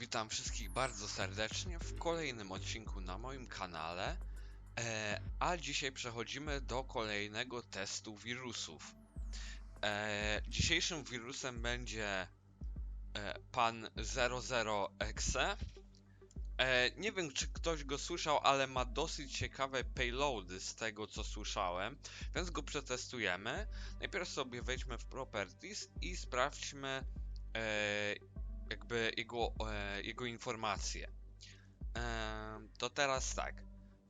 Witam wszystkich bardzo serdecznie w kolejnym odcinku na moim kanale. E, a dzisiaj przechodzimy do kolejnego testu wirusów. E, dzisiejszym wirusem będzie e, pan 00exe. E, nie wiem, czy ktoś go słyszał, ale ma dosyć ciekawe payloady z tego, co słyszałem, więc go przetestujemy. Najpierw sobie wejdźmy w Properties i sprawdźmy, e, jakby jego, e, jego informacje. Em, to teraz tak.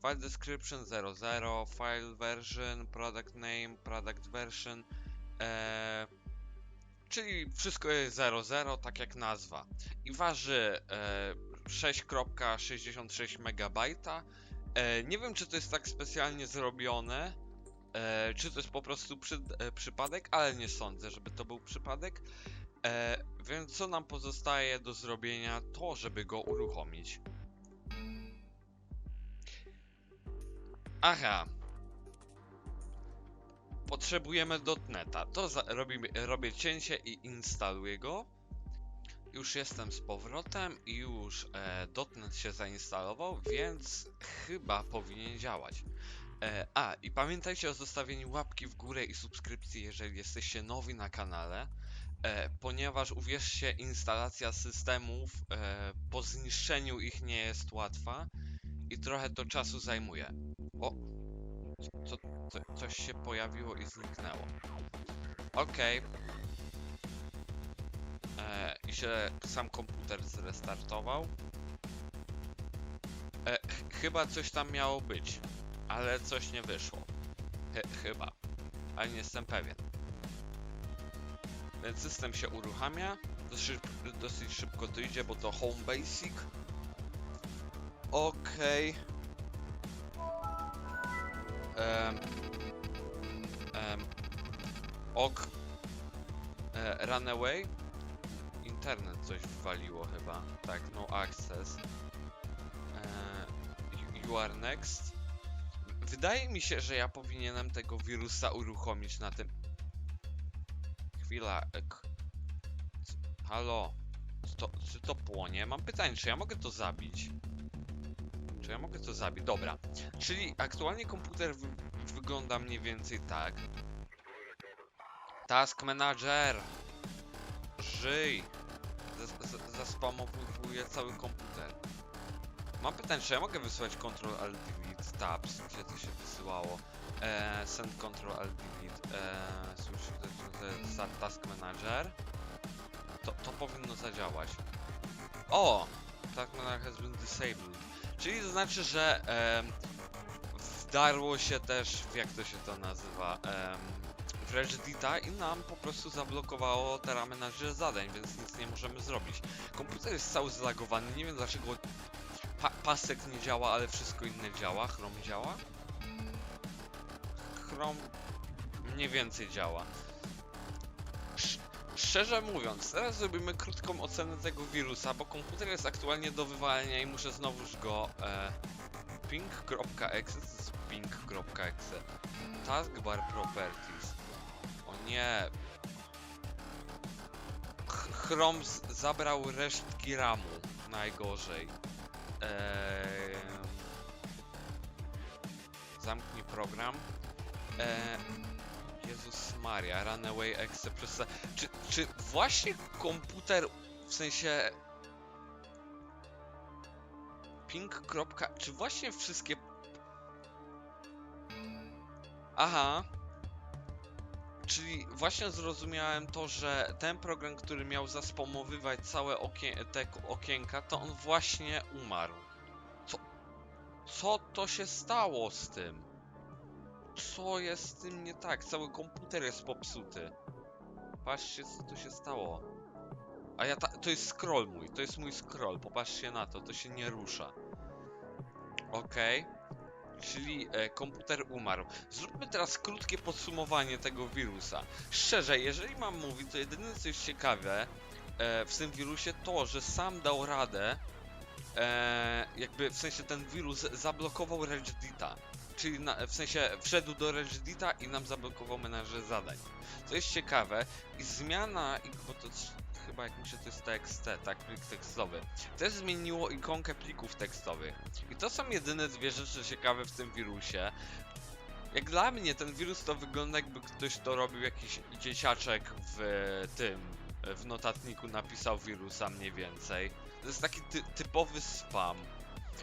File description 00, file version, product name, product version, e, czyli wszystko jest 00, tak jak nazwa. I waży e, 6,66 MB. E, nie wiem, czy to jest tak specjalnie zrobione, e, czy to jest po prostu przy, e, przypadek, ale nie sądzę, żeby to był przypadek. E, więc co nam pozostaje do zrobienia, to żeby go uruchomić. Aha. Potrzebujemy dotneta. To robimy, robię cięcie i instaluję go. Już jestem z powrotem i już e, dotnet się zainstalował, więc chyba powinien działać. E, a, i pamiętajcie o zostawieniu łapki w górę i subskrypcji, jeżeli jesteście nowi na kanale. E, ponieważ uwierzcie, instalacja systemów e, po zniszczeniu ich nie jest łatwa i trochę to czasu zajmuje. O, co, co, coś się pojawiło i zniknęło. Okej. E, I się sam komputer zrestartował. E, ch chyba coś tam miało być, ale coś nie wyszło. Ch chyba, ale nie jestem pewien. Więc system się uruchamia. Dosyć, dosyć szybko to idzie, bo to Home Basic. Okej. Em, em, ok. E, runaway. Internet coś wywaliło chyba. Tak, no access. E, you are next. Wydaje mi się, że ja powinienem tego wirusa uruchomić na tym Chwila. e, k- c- Halo. To, czy to płonie? Mam pytanie, czy ja mogę to zabić? Czy ja mogę to zabić? Dobra. Czyli aktualnie komputer wy wygląda mniej więcej tak. Task Manager. Żyj. Zas- zas- Zaspamowuje cały komputer. Mam pytanie, czy ja mogę wysłać Ctrl Alt Delete Tabs? Gdzie to się wysyłało? E, send Ctrl Alt Delete. E, switch to- to- Start Task Manager. To, to powinno zadziałać. O! Task Manager has been disabled. Czyli to znaczy, że em, wdarło się też, jak to się to nazywa, em, w i nam po prostu zablokowało teraz menadżer zadań, więc nic nie możemy zrobić. Komputer jest cały zlagowany, nie wiem dlaczego pasek nie działa, ale wszystko inne działa. Chrome działa? Chrome mniej więcej działa. Sz szczerze mówiąc, teraz zrobimy krótką ocenę tego wirusa, bo komputer jest aktualnie do wywalenia i muszę znowuż go e, ping.exe jest ping.exe taskbar properties o nie Ch Chrome z- zabrał resztki ramu najgorzej Eee, zamknij program eee, Jezus Maria, Runaway Exe przez... Czy, czy właśnie komputer, w sensie... Kropka- Czy właśnie wszystkie... Aha. Czyli właśnie zrozumiałem to, że ten program, który miał zaspomowywać całe okie te okienka, to on właśnie umarł. Co... Co to się stało z tym? Co jest z tym nie tak? Cały komputer jest popsuty. Patrzcie, co tu się stało. A ja ta... To jest scroll mój, to jest mój scroll. Popatrzcie na to, to się nie rusza. Okej. Czyli e, komputer umarł. Zróbmy teraz krótkie podsumowanie tego wirusa. Szczerze, jeżeli mam mówić, to jedyne co jest ciekawe e, w tym wirusie to, że sam dał radę e, jakby w sensie ten wirus zablokował Reddita. Czyli na, w sensie wszedł do Reddita i nam zablokował menadżer zadań. Co jest ciekawe i zmiana, i- bo to chyba jak mi się to jest TXT, tak, plik tekstowy. Też zmieniło ikonkę plików tekstowych. I to są jedyne dwie rzeczy ciekawe w tym wirusie. Jak dla mnie ten wirus to wygląda jakby ktoś to robił jakiś dzieciaczek w tym, w notatniku napisał wirusa mniej więcej. To jest taki ty typowy spam.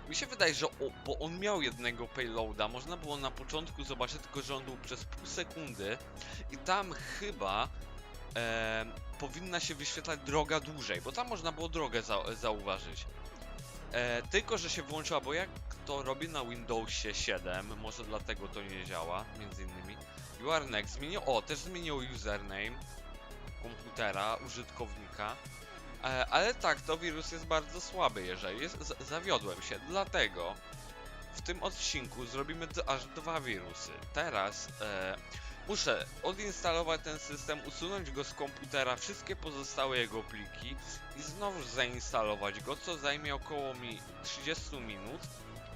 Mi się wydaje, że o, bo on miał jednego payloada, można było na początku zobaczyć tylko, że on był przez pół sekundy i tam chyba e, powinna się wyświetlać droga dłużej, bo tam można było drogę za, zauważyć. E, tylko, że się włączyła, bo jak to robię na Windowsie 7, może dlatego to nie działa, między innymi. Are next zmienił, o, też zmienił username komputera, użytkownika. E, ale tak, to wirus jest bardzo słaby, jeżeli jest, zawiodłem się, dlatego w tym odcinku zrobimy aż dwa wirusy. Teraz e, muszę odinstalować ten system, usunąć go z komputera, wszystkie pozostałe jego pliki i znowu zainstalować go, co zajmie około mi 30 minut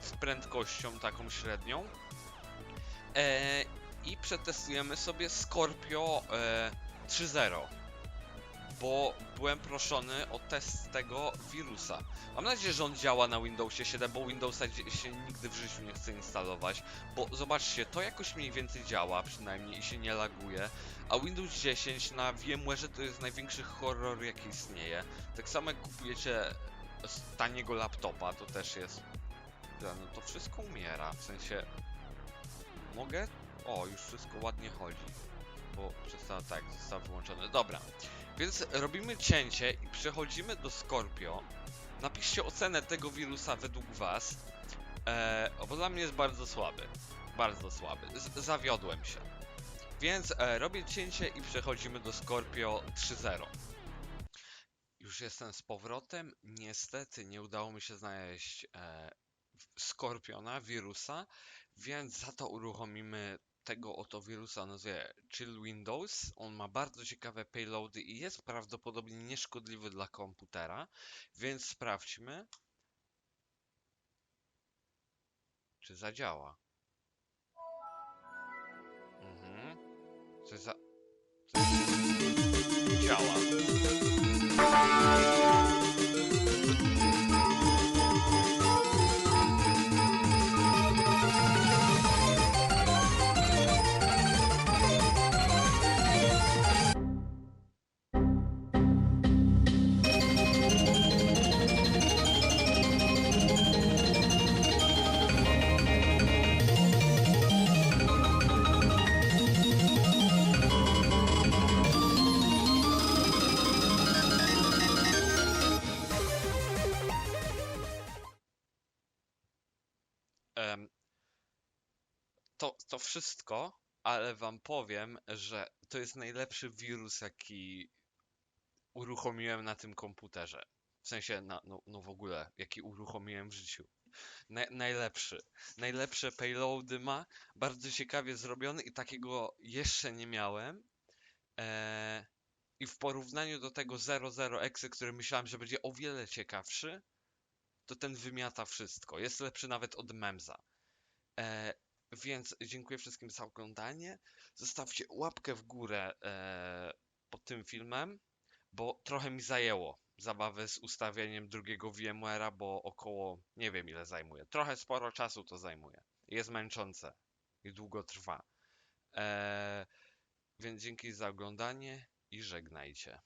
z prędkością taką średnią. E, I przetestujemy sobie Scorpio e, 3.0 bo byłem proszony o test tego wirusa. Mam nadzieję, że on działa na Windowsie 7, bo Windowsa się nigdy w życiu nie chce instalować. Bo zobaczcie, to jakoś mniej więcej działa przynajmniej i się nie laguje. A Windows 10 na VMware to jest największy horror jaki istnieje. Tak samo jak kupujecie taniego laptopa, to też jest... No to wszystko umiera, w sensie... Mogę? O, już wszystko ładnie chodzi. Bo przestał tak, został wyłączony. Dobra. Więc robimy cięcie i przechodzimy do Scorpio. Napiszcie ocenę tego wirusa według was. E, bo dla mnie jest bardzo słaby. Bardzo słaby. Z zawiodłem się. Więc e, robię cięcie i przechodzimy do Scorpio 3.0. Już jestem z powrotem. Niestety nie udało mi się znaleźć e, Skorpiona, wirusa, więc za to uruchomimy tego oto wirusa nazwie Chill Windows. On ma bardzo ciekawe payloady i jest prawdopodobnie nieszkodliwy dla komputera, więc sprawdźmy, czy zadziała. Mhm. Coś za... Działa. To, to wszystko, ale wam powiem, że to jest najlepszy wirus, jaki uruchomiłem na tym komputerze. W sensie, na, no, no w ogóle, jaki uruchomiłem w życiu. Naj, najlepszy. Najlepsze payloady ma, bardzo ciekawie zrobiony i takiego jeszcze nie miałem. Eee, I w porównaniu do tego 00exe, który myślałem, że będzie o wiele ciekawszy, to ten wymiata wszystko. Jest lepszy nawet od Memza. E, więc dziękuję wszystkim za oglądanie. Zostawcie łapkę w górę e, pod tym filmem, bo trochę mi zajęło zabawę z ustawieniem drugiego VMware'a, bo około, nie wiem ile zajmuje. Trochę sporo czasu to zajmuje. Jest męczące i długo trwa. E, więc dzięki za oglądanie i żegnajcie.